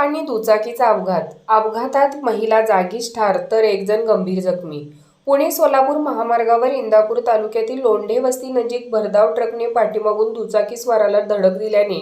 आणि दुचाकीचा अपघात. अपघातात महिला जागीच ठार तर एकजण गंभीर जखमी. पुणे सोलापूर महामार्गावर इंदापूर तालुक्यातील लोंढे वस्ती नजीक भरधाव ट्रकने पाठीमागून दुचाकी स्वाराला धडक दिल्याने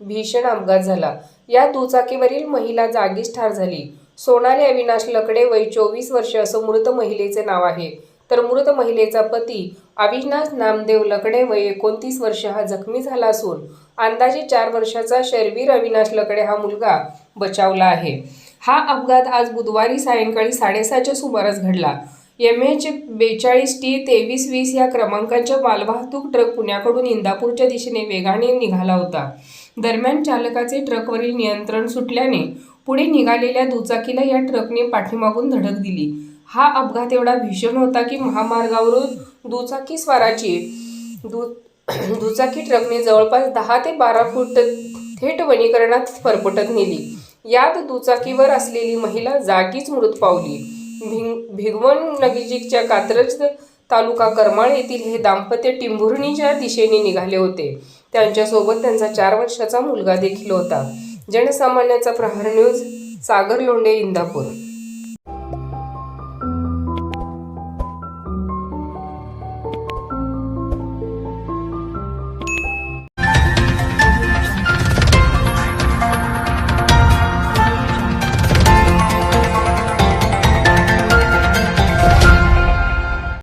भीषण अपघात झाला. या दुचाकीवरील महिला जागीच ठार झाली. सोनाली अविनाश लकडे वय चोवीस वर्ष असं मृत महिलेचे नाव आहे. तर मृत महिलेचा पती अविनाश नामदेव लकडे वय एकोणतीस वर्ष हा जखमी झाला असून अंदाजे चार वर्षाचा शर्वीर अविनाश लकडे हा मुलगा बचावला आहे. हा अपघात आज बुधवारी सायंकाळी साडेसहाच्या सुमारास घडला. एम एच बेचाळीस टी तेवीस वीस या क्रमांकाच्या मालवाहतूक ट्रक पुण्याकडून इंदापूरच्या दिशेने वेगाने निघाला होता. दरम्यान चालकाचे ट्रकवरील नियंत्रण सुटल्याने पुढे निघालेल्या दुचाकीला या ट्रकने पाठीमागून धडक दिली. हा अपघात एवढा भीषण होता की महामार्गावरून दुचाकी स्वाराची दु दुचाकी ट्रकने जवळपास दहा ते बारा फूट थेट वनीकरणात फरफटत नेली. यात दुचाकीवर असलेली महिला जागीच मृत पावली. भिंग भिगवण नजीकच्या कात्रज तालुका करमाळ येथील हे दाम्पत्य टिंभुर्णीच्या दिशेने निघाले होते. त्यांच्यासोबत त्यांचा चार वर्षाचा मुलगा देखील होता. जनसामान्याचा प्रहार न्यूज सागर लोंढे इंदापूर.